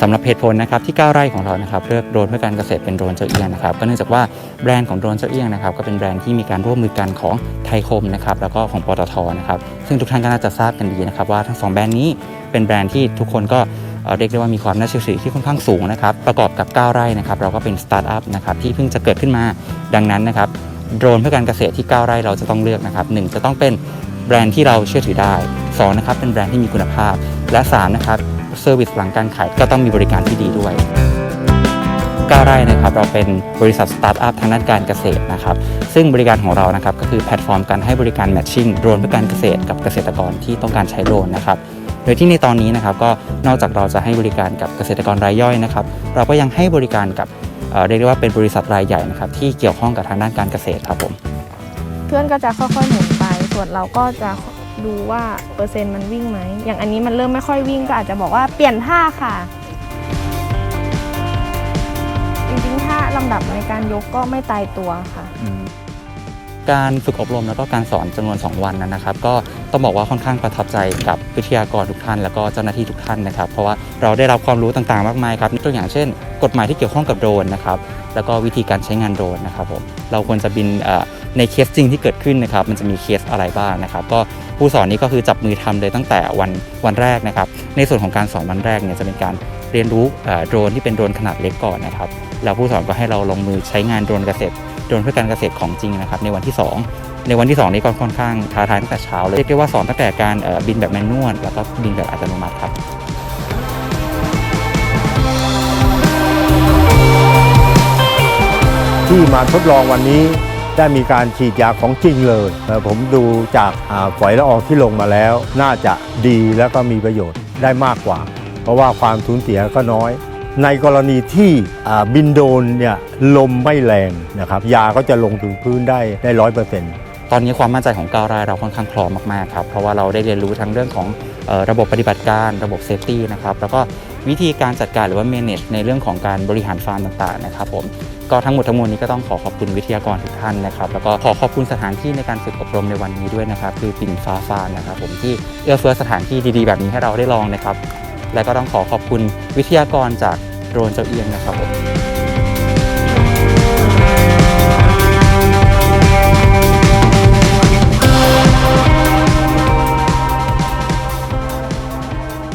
สำหรับเหตุผลนะครับที่ 9 ไร่ของเรานะครับเลือกโดรนเพื่อการเกษตรเป็นโดรนเจ้าเอี้ยงนะครับก็เนื่องจากว่าแบรนด์ของโดรนเจ้าเอี้ยงนะครับก็เป็นแบรนด์ที่มีการร่วมมือกันของไทยคมนะครับแล้วก็ของปตทนะครับซึ่งทุกท่านก็น่าจะทราบกันดีนะครับว่าทั้งสองแบรนด์นี้เป็นแบรนด์ที่ทุกคนก็เเรียกได้ว่ามีความน่าเชื่อถือที่ค่อนข้างสูงนะครับประกอบกับ 9 ไร่นะครับเราก็เป็นสตาร์ทอัพนะครับที่เพิ่งจะเกิดขึ้นมาดังนั้นนะครับโดรนเพื่อการเกษตรที่ 9 ไร่เราจะต้องเลือกนะครับหนึ่งจะต้องเป็นแบรนด์ที่เราเชื่อถือได้สองนะครับเป็นแบรนด์ที่มีคุณภาพ และสามนะครับ เซอร์วิสหลังการขายก็ต้องมีบริการที่ดีด้วยก้าไร่นะครับเราเป็นบริษัทสตาร์ทอัพทางด้านการเกษตรนะครับซึ่งบริการของเรานะครับก็คือแพลตฟอร์มการให้บริการแมทชิ่งโดรนเพื่อการเกษตรกับเกษตรกรที่ต้องการใช้โดรนนะครับโดยที่ในตอนนี้นะครับก็นอกจากเราจะให้บริการกับเกษตรกรรายย่อยนะครับเราก็ยังให้บริการกับเเรียกได้ว่าเป็นบริษัทรายใหญ่นะครับที่เกี่ยวข้องกับทางด้านการเกษตรครับผมเพื่อนก็จะค่อยๆหมุนไปส่วนเราก็จะ ดูว่าเปอร์เซ็นต์มันวิ่งไหม อย่างอันนี้มันเริ่มไม่ค่อยวิ่งก็อาจจะบอกว่าเปลี่ยนท่าค่ะ จริงๆท่าลำดับในการยกก็ไม่ตายตัวค่ะ การฝึกอบรมแล้วก็การสอนจำนวน 2 วันนั้นนะครับ ก็ต้องบอกว่าค่อนข้างประทับใจกับวิทยากรทุกท่าน แล้วก็เจ้าหน้าที่ทุกท่านนะครับ เพราะว่าเราได้รับความรู้ต่างๆ มากมายครับตัวอย่างเช่น กฎหมายที่เกี่ยวข้องกับโดรนนะครับแล้วก็วิธีการใช้งานโดรนนะครับผมเราควรจะบินในเคสจริงที่เกิดขึ้นนะครับ มันจะมีเคสอะไรบ้างนะครับ ก็ผู้สอนนี้ก็คือจับมือทำเลยตั้งแต่วันวันแรกนะครับ ในส่วนของการสอนวันแรกเนี่ยจะเป็นการเรียนรู้โดรนที่เป็นโดรนขนาดเล็กก่อนนะครับแล้วผู้สอนก็ให้เราลงมือใช้งานโดรนเกษตร โดรนเพื่อการเกษตรของจริงนะครับในวันที่ 2 ในวันที่ 2 นี้ก็ค่อนข้างท้าทายตั้งแต่เช้าเลยเรียกได้ว่าสอนตั้งแต่การบินแบบแมนนวลแล้วก็บินแบบอัตโนมัติครับที่มาทดลองวันนี้ได้มีการฉีดยาของจริงเลยเอ่ผมดูจากฝอยละอองที่ลงมาแล้ว น่าจะดีแล้วก็มีประโยชน์ได้มากกว่า เพราะว่าความสูญเสียก็น้อย ในกรณีที่บินโดนเนี่ยลมไม่แรงนะครับยาก็จะลงถึงพื้นได้ได้ร้อยเปอร์เซ็นต์ตอนนี้ความมั่นใจของก้าวไร่เราค่อนข้างพร้อมมากๆครับเพราะว่าเราได้เรียนรู้ทั้งเรื่องของระบบปฏิบัติการระบบเซฟตี้นะครับแล้วก็วิธีการจัดการหรือว่า manage ในเรื่องของการบริหารฟาร์มต่างๆนะครับผมก็ทั้งหมดทั้งมวลนี้ก็ต้องขอขอบคุณวิทยากรทุกท่านนะครับ แล้วก็ขอขอบคุณสถานที่ในการฝึกอบรมในวันนี้ด้วยนะครับคือปิ่นฟ้าฟาร์มนะครับผมที่เอื้อเฟื้อสถานที่ดีๆ แบบนี้ให้เราได้ลองนะครับและก็ต้องขอขอบคุณวิทยากรจาก โดรนเจ้าเอียงนะครับผม